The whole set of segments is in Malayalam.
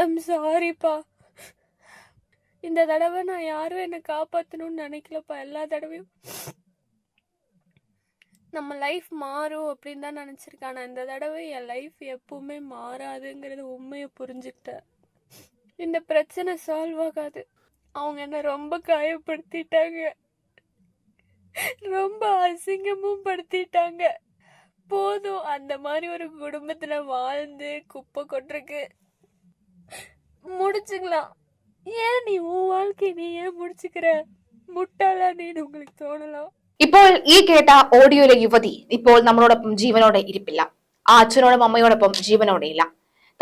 ஐம் சாரிப்பா இந்த தடவை நான் யாரும் என்னை காப்பாற்றணும்னு நினைக்கலப்பா. எல்லா தடவையும் நம்ம லைஃப் மாறும் அப்படின்னு தான் நினச்சிருக்கேன். ஆனால் இந்த தடவை என் லைஃப் எப்பவுமே மாறாதுங்கிறது உண்மையை புரிஞ்சுக்கிட்டேன். இந்த பிரச்சனை சால்வ் ஆகாது. அவங்க என்னை ரொம்ப காயப்படுத்திட்டாங்க. ரொம்ப அசிங்கமும் படுத்திட்டாங்க. போதும் அந்த மாதிரி ஒரு குடும்பத்தில் வாழ்ந்து குப்பை கொட்டுறக்கு முடிச்சுக்கலாம். ஏன் நீ உன் வாழ்க்கையை நீ ஏன் முடிச்சுக்கிற? முட்டாளா நீன்னு உங்களுக்கு தோணலாம்? ഇപ്പോൾ ഈ കേട്ട ഓഡിയോയിലെ യുവതി ഇപ്പോൾ നമ്മളോടൊപ്പം ജീവനോടെ ഇരിപ്പില്ല. ആ അച്ഛനോടും അമ്മയോടൊപ്പം ജീവനോടെയില്ല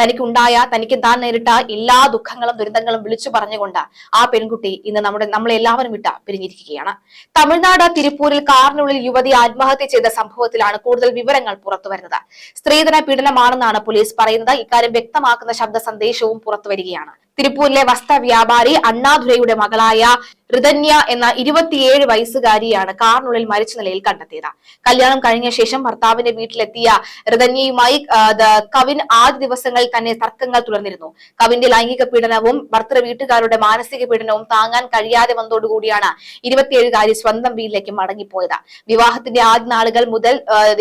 തനിക്കുണ്ടായ തനിക്ക് താൻ നേരിട്ട എല്ലാ ദുഃഖങ്ങളും ദുരിതങ്ങളും വിളിച്ചു പറഞ്ഞുകൊണ്ട് ആ പെൺകുട്ടി ഇന്ന് നമ്മുടെ നമ്മളെ എല്ലാവരും വിട്ട പിരിഞ്ഞിരിക്കുകയാണ്. തമിഴ്നാട് തിരുപ്പൂരിൽ കാറിനുള്ളിൽ യുവതി ആത്മഹത്യ ചെയ്ത സംഭവത്തിലാണ് കൂടുതൽ വിവരങ്ങൾ പുറത്തു വരുന്നത്. സ്ത്രീധന പീഡനമാണെന്നാണ് പോലീസ് പറയുന്നത്. ഇക്കാര്യം വ്യക്തമാക്കുന്ന ശബ്ദ സന്ദേശവും പുറത്തു വരികയാണ്. തിരുപ്പൂരിലെ വസ്ത്ര വ്യാപാരി അണ്ണാധുരയുടെ മകളായ ഋതന്യ എന്ന ഇരുപത്തിയേഴ് വയസ്സുകാരിയാണ് കാറിനുള്ളിൽ മരിച്ച നിലയിൽ കണ്ടെത്തിയത്. കല്യാണം കഴിഞ്ഞ ശേഷം ഭർത്താവിന്റെ വീട്ടിലെത്തിയ ഋതന്യയുമായി കവിൻ ആദ്യ ദിവസങ്ങളിൽ തന്നെ തർക്കങ്ങൾ തുടർന്നിരുന്നു. കവിന്റെ ലൈംഗിക പീഡനവും ഭർത്തൃ വീട്ടുകാരുടെ മാനസിക പീഡനവും താങ്ങാൻ കഴിയാതെ വന്നതോടുകൂടിയാണ് ഇരുപത്തിയേഴുകാരി സ്വന്തം വീട്ടിലേക്ക് മടങ്ങിപ്പോയത്. വിവാഹത്തിന്റെ ആദ്യ നാളുകൾ മുതൽ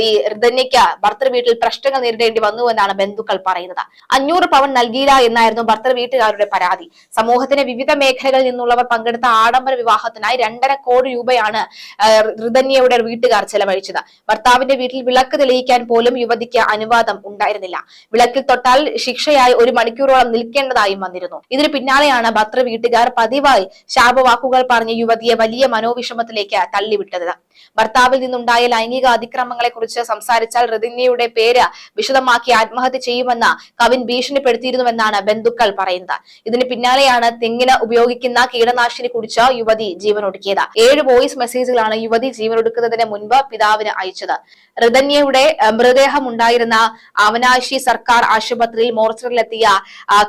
ഈ ഋതന്യയ്ക്ക് ഭർത്തൃ വീട്ടിൽ പ്രശ്നങ്ങൾ നേരിടേണ്ടി വന്നു എന്നാണ് ബന്ധുക്കൾ പറയുന്നത്. അഞ്ഞൂറ് പവൻ നൽകിയില്ല എന്നായിരുന്നു ഭർത്തൃ വീട്ടുകാരുടെ പരാതി. സമൂഹത്തിന്റെ വിവിധ മേഖലകളിൽ നിന്നുള്ളവർ പങ്കെടുത്ത ആഡംബര വിവാഹത്തിനായി രണ്ടര കോടി രൂപയാണ് ഋതന്യയുടെ വീട്ടുകാർ ചെലവഴിച്ചത്. ഭർത്താവിന്റെ വീട്ടിൽ വിളക്ക് തെളിയിക്കാൻ പോലും യുവതിക്ക് അനുവാദം ഉണ്ടായിരുന്നില്ല. വിളക്കിൽ തൊട്ടാൽ ശിക്ഷയായി ഒരു മണിക്കൂറോളം നിൽക്കേണ്ടതായും വന്നിരുന്നു. ഇതിന് പിന്നാലെയാണ് ഭർത്തൃ വീട്ടുകാർ പതിവായി ശാപവാക്കുകൾ പറഞ്ഞ് യുവതിയെ വലിയ മനോവിഷമത്തിലേക്ക് തള്ളിവിട്ടത്. ഭർത്താവിൽ നിന്നുണ്ടായ ലൈംഗിക അതിക്രമങ്ങളെ കുറിച്ച് സംസാരിച്ചാൽ ഋതിന്യയുടെ പേര് വിശദമാക്കി ആത്മഹത്യ ചെയ്യുമെന്ന് കവിൻ ഭീഷണിപ്പെടുത്തിയിരുന്നുവെന്നാണ് ബന്ധുക്കൾ പറയുന്നത്. ഇതിന് പിന്നാലെയാണ് തെങ്ങിന് ഉപയോഗിക്കുന്ന കീടനാശിനി കുടിച്ച യുവതി ജീവനൊടുക്കിയത്. ഏഴ് വോയിസ് മെസ്സേജുകളാണ് യുവതി ജീവനൊടുക്കുന്നതിന് മുൻപ് പിതാവിന് അയച്ചത്. ഋതന്യയുടെ മൃതദേഹം ഉണ്ടായിരുന്ന അവനാശി സർക്കാർ ആശുപത്രിയിൽ മോർച്ചറിലെത്തിയ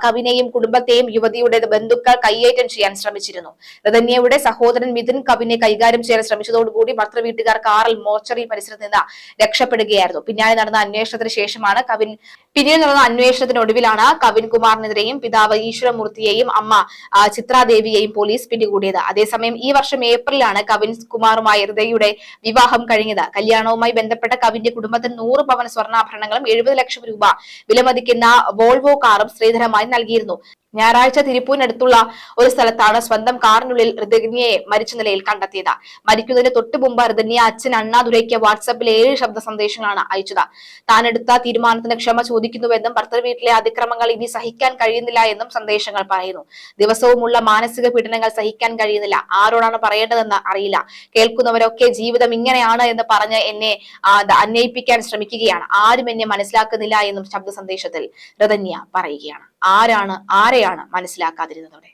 കവിനെയും കുടുംബത്തെയും യുവതിയുടെ ബന്ധുക്കൾ കയ്യേറ്റം ചെയ്യാൻ ശ്രമിച്ചിരുന്നു. ഋതന്യയുടെ സഹോദരൻ മിഥുൻ കവിനെ കൈകാര്യം ചെയ്യാൻ ശ്രമിച്ചതോടുകൂടി ഭർത്തൃ വീട്ടുകാർ കാറിൽ മോർച്ചറി പരിസരത്ത് നിന്ന് രക്ഷപ്പെടുകയായിരുന്നു. പിന്നാലെ നടന്ന അന്വേഷണത്തിന് ശേഷമാണ് കവിൻ പിന്നീട് നടന്ന അന്വേഷണത്തിനൊടുവിലാണ് കവിൻ കുമാറിനെതിരെയും പിതാവ് ഈശ്വരമൂർത്തിയെയും അമ്മ ചിത്രാദേവിയെയും പോലീസ് പിടികൂടിയത്. അതേസമയം ഈ വർഷം ഏപ്രിലാണ് കവിൻ കുമാറുമായി ഹൃദയയുടെ വിവാഹം കഴിഞ്ഞത്. കല്യാണവുമായി ബന്ധപ്പെട്ട കവിന്റെ കുടുംബത്തിന് നൂറ് പവൻ സ്വർണാഭരണങ്ങളും എഴുപത് ലക്ഷം രൂപ വിലമതിക്കുന്ന വോൾവോ കാറും ശ്രീധരമായി നൽകിയിരുന്നു. ഞായറാഴ്ച തിരുപ്പൂരിനടുത്തുള്ള ഒരു സ്ഥലത്താണ് സ്വന്തം കാറിനുള്ളിൽ ഋതന്യയെ മരിച്ച നിലയിൽ കണ്ടെത്തിയത്. മരിക്കുന്നതിന് തൊട്ടു മുമ്പ് ഋതന്യ അച്ഛൻ അണ്ണാദുരയ്ക്ക് വാട്സാപ്പിൽ ഏഴ് ശബ്ദ സന്ദേശങ്ങളാണ് അയച്ചത്. എടുത്ത തീരുമാനത്തിന് ക്ഷമ ചോദിക്കുന്നുവെന്നും ഭർത്തൃ വീട്ടിലെ അതിക്രമങ്ങൾ ഇനി സഹിക്കാൻ കഴിയുന്നില്ല എന്നും സന്ദേശങ്ങൾ പറയുന്നു. ദിവസവുമുള്ള മാനസിക പീഡനങ്ങൾ സഹിക്കാൻ കഴിയുന്നില്ല. ആരോടാണ് പറയേണ്ടതെന്ന് അറിയില്ല. കേൾക്കുന്നവരൊക്കെ ജീവിതം ഇങ്ങനെയാണ് എന്ന് പറഞ്ഞ് എന്നെ അന്വയിപ്പിക്കാൻ ശ്രമിക്കുകയാണ്. ആരും എന്നെ മനസ്സിലാക്കുന്നില്ല എന്നും ശബ്ദ സന്ദേശത്തിൽ ഋതന്യ പറയുകയാണ്. ആരാണ് ആരെയാണ് മനസ്സിലാക്കാതിരുന്നതോടെ?